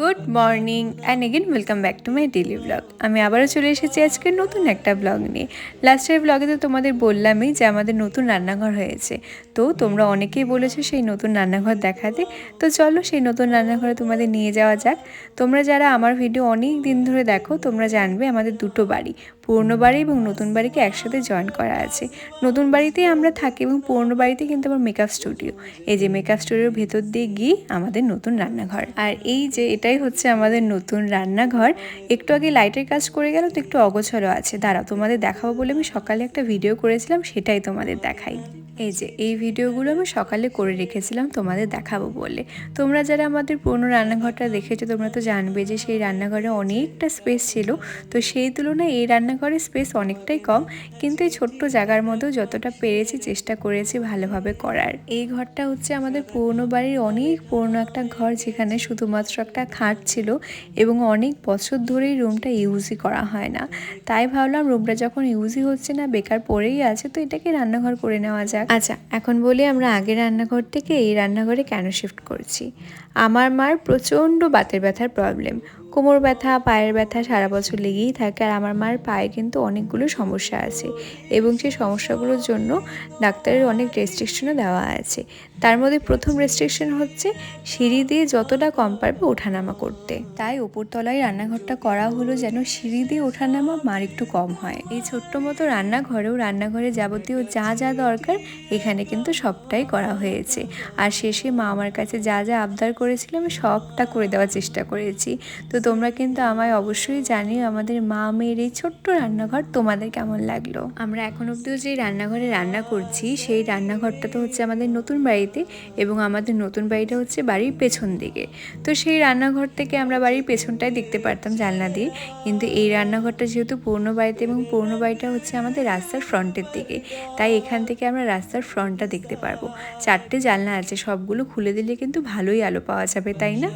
Good morning and again welcome back to my daily blog আমি আবারও চলে এসেছি আজকে নতুন একটা ব্লগ নিয়ে। লাস্টের ব্লগে তো তোমাদের বললামই যে আমাদের নতুন রান্নাঘর হয়েছে। তো তোমরা অনেকেই বলেছ সেই নতুন রান্নাঘর দেখাতে। তো চলো সেই নতুন রান্নাঘরে তোমাদের নিয়ে যাওয়া যাক। তোমরা যারা আমার ভিডিও অনেক দিন ধরে দেখো, তোমরা জানবে আমাদের দুটো বাড়ি। পুরনো বাড়ি এবং নতুন বাড়িকে একসাথে জয়েন করা আছে। নতুন বাড়িতেই আমরা থাকি এবং পুরনো বাড়িতে কিন্তু আমার মেকআপ স্টুডিও এই যে মেকআপ স্টুডিওর ভেতর দিয়ে গিয়ে আমাদের নতুন রান্নাঘর। আর এই যে এটাই হচ্ছে আমাদের নতুন রান্নাঘর। একটু আগে লাইটের কাজ করে গেল, তো একটু অগোছলো আছে। দাঁড়াও, তোমাদের দেখাবো বলে আমি সকালে একটা ভিডিও করেছিলাম, সেটাই তোমাদের দেখাই। এই যে, এই ভিডিওগুলো আমি সকালে করে রেখেছিলাম, তোমাদের দেখাবো বলে। তোমরা যারা আমাদের পুরনো রান্নাঘরটা দেখেছ, তোমরা তো জানবে যে সেই রান্নাঘরে অনেকটা স্পেস ছিল। তো সেই তুলনায় এই রান্নাঘরের স্পেস অনেকটাই কম। কিন্তু এই ছোট্ট জায়গার মধ্যেও যতটা পেরেছি, চেষ্টা করেছি ভালোভাবে করার। এই ঘরটা হচ্ছে আমাদের পুরনো বাড়ির অনেক পুরনো একটা ঘর, যেখানে শুধুমাত্র একটা খাট ছিল এবং অনেক বছর ধরেই রুমটা ইউজই করা হয় না। তাই ভাবলাম রুমটা যখন ইউজই হচ্ছে না, বেকার পড়েই আছে, তো এটাকে রান্নাঘর করে নেওয়া যাক। আচ্ছা এখন বলি আমরা আগের রান্নাঘর থেকে এই রান্নাঘরে কেন শিফট করছি? আমার মার প্রচণ্ড বাতের ব্যথার প্রবলেম কোমর ব্যথা, পায়ের ব্যথা সারা বছর লেগেই থাকে আর আমার মার পায়ে কিন্তু অনেকগুলো সমস্যা আছে এবং সেই সমস্যাগুলোর জন্য ডাক্তারের অনেক রেস্ট্রিকশনও দেওয়া আছে। তার মধ্যে প্রথম রেস্ট্রিকশন হচ্ছে সিঁড়ি দিয়ে যতটা কম পারবে ওঠানামা করতে। তাই ওপরতলায় রান্নাঘরটা করা হলো যেন সিঁড়ি দিয়ে ওঠানামা মার একটু কম হয়। এই ছোট্ট মতো রান্নাঘরেও রান্নাঘরে যাবতীয় যা যা দরকার এখানে কিন্তু সবটাই করা হয়েছে। আর শেষে মা আমার কাছে যা যা আবদার করেছিল আমি সবটা করে দেওয়ার চেষ্টা করেছি। তো তোমরা কিন্তু আমায় অবশ্যই জানিও আমাদের মা মেয়ের এই ছোট্ট রান্নাঘর তোমাদের কেমন লাগল। আমরা এখন অব্দিও যে রান্নাঘরে রান্না করছি, সেই রান্নাঘরটা তো হচ্ছে আমাদের নতুন বাড়িতে এবং আমাদের নতুন বাড়িটা হচ্ছে বাড়ির পেছন দিকে। তো সেই রান্নাঘর থেকে আমরা বাড়ির পেছনটাই দেখতে পারতাম জানলা দিয়ে। কিন্তু এই রান্নাঘরটা যেহেতু পুরনো বাড়িতে এবং পুরনো বাড়িটা হচ্ছে আমাদের রাস্তার ফ্রন্টের দিকে, তাই এখান থেকে আমরা রাস্তার ফ্রন্টটা দেখতে পারব। চারটে জানলা আছে, সবগুলো খুলে দিলে কিন্তু ভালোই আলো পাওয়া যাবে, তাই না?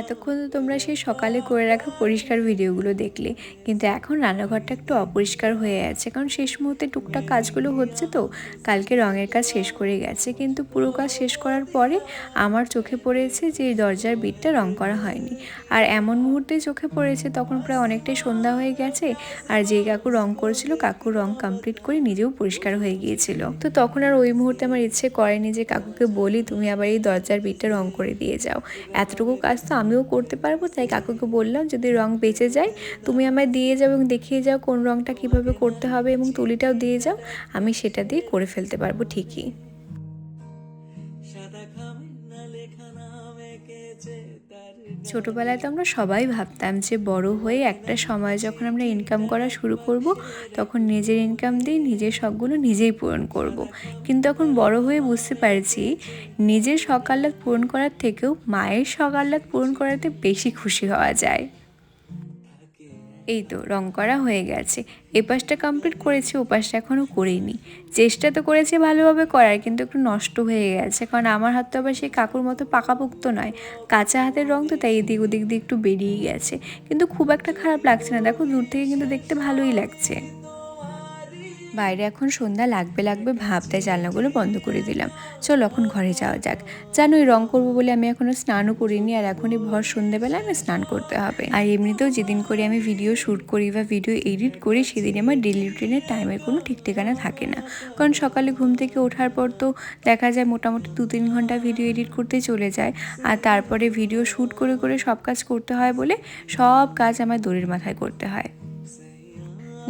এতক্ষণ তো তোমরা সেই সকালে করে রাখা পরিষ্কার ভিডিওগুলো দেখলে, কিন্তু এখন রান্নাঘরটা একটু অপরিষ্কার হয়ে আছে। কারণ শেষ মুহূর্তে টুকটাক কাজগুলো হচ্ছে তো, কালকে রঙের কাজ শেষ করে গেছে। কিন্তু পুরো কাজ শেষ করার পরে আমার চোখে পড়েছে যে এই দরজার বিটটা রং করা হয়নি। আর এমন মুহূর্তে চোখে পড়েছে তখন প্রায় অনেকটাই সন্ধ্যা হয়ে গেছে আর যে কাকু রং করেছিল কাকু রং কমপ্লিট করে নিজেও পরিষ্কার হয়ে গিয়েছিল। তো তখন আর ওই মুহূর্তে আমার ইচ্ছে করেনি যে কাকুকে বলি, তুমি আবার এই দরজার বিটটা রং করে দিয়ে যাও। এতটুকু কাজ তো আমিও করতে পারব, তাই কাকুকে বললাম যদি রং বেঁচে যায়, তুমি আমায় দিয়ে যাও এবং দেখিয়ে যাও কোন রংটা কীভাবে করতে হবে এবং তুলিটাও দিয়ে যাও, আমি সেটা দিয়ে করে ফেলতে পারব ঠিকই। ছোটোবেলায় তো আমরা সবাই ভাবতাম যে বড় হয়ে একটা সময় যখন আমরা ইনকাম করা শুরু করব, তখন নিজের ইনকাম দিয়ে নিজের শখগুলো নিজেই পূরণ করব। কিন্তু এখন বড় হয়ে বুঝতে পারছি, নিজের শখ আহ্লাদ পূরণ করার থেকেও মায়ের শখ আহ্লাদ পূরণ করাতে বেশি খুশি হওয়া যায় এই তো রং করা হয়ে গেছে। এ পাশটা কমপ্লিট করেছি, ও পাশটা এখনও করিনি। চেষ্টা তো করেছি ভালোভাবে করার, কিন্তু একটু নষ্ট হয়ে গেছে। কারণ আমার হাত তো আবার সেই কাকুর মতো পাকাপোক্ত নয়। কাঁচা হাতের রং তো তাই এদিক ওদিক দিয়ে একটু বেরিয়ে গেছে। কিন্তু খুব একটা খারাপ লাগছে না। দেখো দূর থেকে কিন্তু দেখতে ভালোই লাগছে। বাইরে এখন সন্ধ্যা লাগবে লাগবে ভাবতে জানলাগুলো বন্ধ করে দিলাম। চলো এখন ঘরে যাওয়া যাক। জানো এই রং করব বলে আমি এখনও স্নানও করিনি আর এখনই ভর সন্ধ্যেবেলা আমি স্নান করতে হবে। আর এমনিতেও যেদিন করে আমি ভিডিও শ্যুট করি বা ভিডিও এডিট করি সেদিন আমার ডেলি রুটিনের টাইমের কোনো ঠিক ঠিকানা থাকে না। কারণ সকালে ঘুম থেকে ওঠার পর তো দেখা যায় মোটামুটি দু তিন ঘণ্টা ভিডিও এডিট করতে চলে যায়। আর তারপরে ভিডিও শ্যুট করে করে সব কাজ করতে হয় বলে সব কাজ আমার দড়ির মাথায় করতে হয়।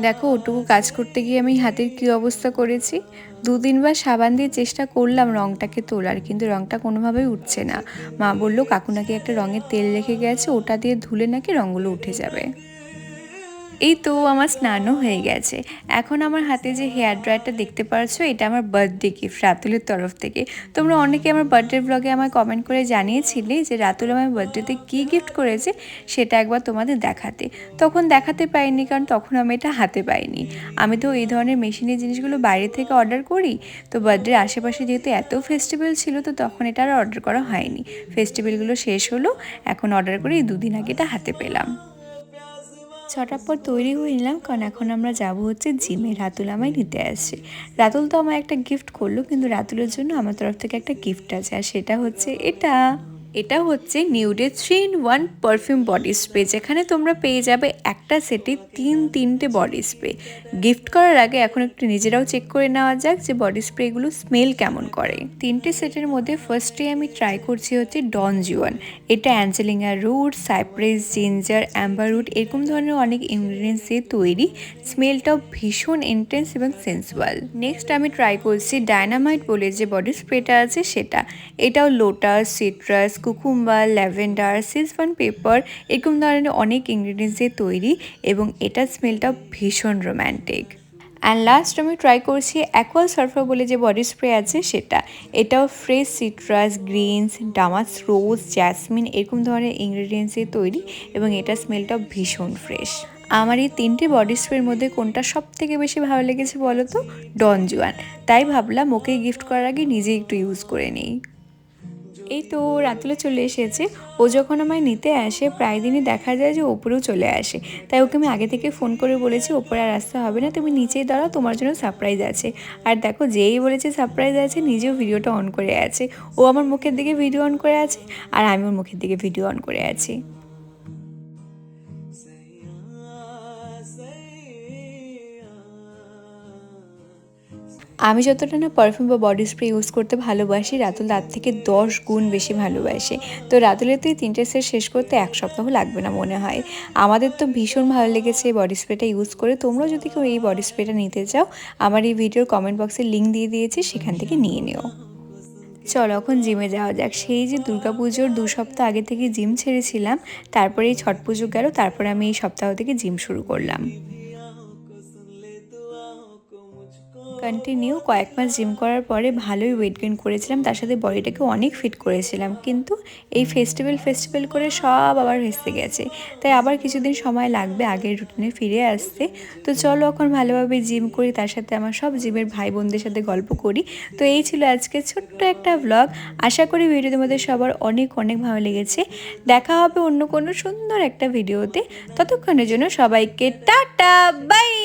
দেখো, ওটুকু কাজ করতে গিয়ে আমি হাতের কি অবস্থা করেছি? দুদিনবার সাবান দিয়ে চেষ্টা করলাম রঙটাকে তোলার, কিন্তু রঙটা কোনোভাবেই উঠছে না। মা বলল, কাকু নাকি একটা রঙের তেল রেখে গেছে, ওটা দিয়ে ধুলে নাকি রঙগুলো উঠে যাবে? এই তো আমার স্নানও হয়ে গেছে। এখন আমার হাতে যে হেয়ার ড্রায়ারটা দেখতে পারছ, এটা আমার বার্থডে গিফট রাতুলের তরফ থেকে। তোমরা অনেকে আমার বার্থডে ব্লগে আমায় কমেন্ট করে জানিয়েছিলে যে রাতুল আমার বার্থডেতে কী গিফট করেছে, সেটা একবার তোমাদের দেখাতে। তখন দেখাতে পাইনি কারণ তখন আমি এটা হাতে পাইনি। আমি তো এই ধরনের মেশিনের জিনিসগুলো বাইরে থেকে অর্ডার করি, তো বার্থডের আশেপাশে যেহেতু এত ফেস্টিভ্যাল ছিল, তো তখন এটা আর অর্ডার করা হয়নি। ফেস্টিভ্যালগুলো শেষ হলো, এখন অর্ডার করে এই দুদিন আগে এটা হাতে পেলাম। ছটার পর তৈরি হয়ে নিলাম, কারণ এখন আমরা যাব হচ্ছে জিমে। রাতুল আমায় নিতে আসছে। রাতুল তো আমায় একটা গিফট করল, কিন্তু রাতুলের জন্য আমার তরফ থেকে একটা গিফট আছে, আর সেটা হচ্ছে এটা। এটা হচ্ছে নিউডের three in one perfume body spray, যেখানে তোমরা পেয়ে যাবে একটা সেটে তিন তিনটে বডি স্প্রে। গিফট করার আগে এখন একটু নিজেরাও চেক করে নেওয়া যাক যে বডি স্প্রেগুলো স্মেল কেমন করে। তিনটে সেটের মধ্যে ফার্স্টে আমি ট্রাই করছি হচ্ছে ডন জিওয়ান এটা Angelina root cypress ginger amber root এরকম ধরনের অনেক ইনগ্রিডিয়েন্টস দিয়ে তৈরি। স্মেলটাও ভীষণ ইন্টেন্স এবং সেন্সুয়াল নেক্সট আমি ট্রাই করছি ডায়নামাইট বলে যে বডি স্প্রেটা আছে সেটা। এটাও লোটাস সিট্রাস কুকুম্বার ল্যাভেন্ডার সিজফান পেপার এরকম ধরনের অনেক ইনগ্রিডিয়েন্টস দিয়ে তৈরি এবং এটার স্মেলটা ভীষণ রোম্যান্টিক অ্যান্ড লাস্ট আমি ট্রাই করছি অ্যাকোয়াল সার্ফার বলে যে বডি স্প্রে আছে সেটা। এটাও fresh citrus greens damask rose jasmine এরকম ধরনের ইনগ্রিডিয়েন্টস দিয়ে তৈরি এবং এটার স্মেলটা ভীষণ ফ্রেশ আমার এই তিনটে বডি স্প্রের মধ্যে কোনটা সব থেকে বেশি ভালো লেগেছে বলো তো? ডন জুয়ান তাই ভাবলাম ওকে গিফট করার আগে নিজে একটু ইউজ করে নিই। এই তো রাতুলে চলে এসেছে। ও যখন আমায় নিতে আসে, প্রায় দিনই দেখা যায় যে ওপরেও চলে আসে। তাই ওকে আমি আগে থেকে ফোন করে বলেছি, ওপরে আর আসতে হবে না, তুমি নিচেই দাঁড়াও, তোমার জন্য সারপ্রাইজ আছে। আর দেখো, যেই বলেছে সারপ্রাইজ আছে, নিজেও ভিডিওটা অন করে আছে। ও আমার মুখের দিকে ভিডিও অন করে আছে, আর আমি ওর মুখের দিকে ভিডিও অন করে আছি। আমি যতটা না পারফিউম বা বডি স্প্রে ইউজ করতে ভালোবাসি, রাতুল তার থেকে দশ গুণ বেশি ভালোবাসে। তো রাতুলের তো এই তিনটে সেট শেষ করতে এক সপ্তাহ লাগবে না মনে হয়। আমাদের তো ভীষণ ভালো লেগেছে এই বডি স্প্রেটা ইউজ করে। তোমরাও যদি কেউ এই বডি স্প্রেটা নিতে চাও, আমার এই ভিডিওর কমেন্ট বক্সে লিঙ্ক দিয়ে দিয়েছি, সেখান থেকে নিয়ে নিও। চলো এখন জিমে যাওয়া যাক। সেই যে দুর্গা পুজোর দু সপ্তাহ আগে থেকে জিম ছেড়েছিলাম, তারপরে এই ছট পুজো গেল, তারপরে আমি এই সপ্তাহ থেকে জিম শুরু করলাম। কন্টিনিউ কয়েক মাস জিম করার পরে ভালোই ওয়েট গেইন করেছিলাম, তার সাথে বডিটাকে অনেক ফিট করেছিলাম। কিন্তু এই ফেস্টিভ্যাল ফেস্টিভ্যাল করে সব আবার ভেসে গেছে। তাই আবার কিছুদিন সময় লাগবে আগের রুটিনে ফিরে আসতে। তো চলো এখন ভালোভাবে জিম করি, তার সাথে আমার সব জিমের ভাই বোনদের সাথে গল্প করি। তো এই ছিল আজকে ছোট্ট একটা ব্লগ আশা করি ভিডিও তোমাদের সবার অনেক অনেক ভালো লেগেছে। দেখা হবে অন্য কোনো সুন্দর একটা ভিডিওতে ততক্ষণের জন্য সবাইকে টাটা বাই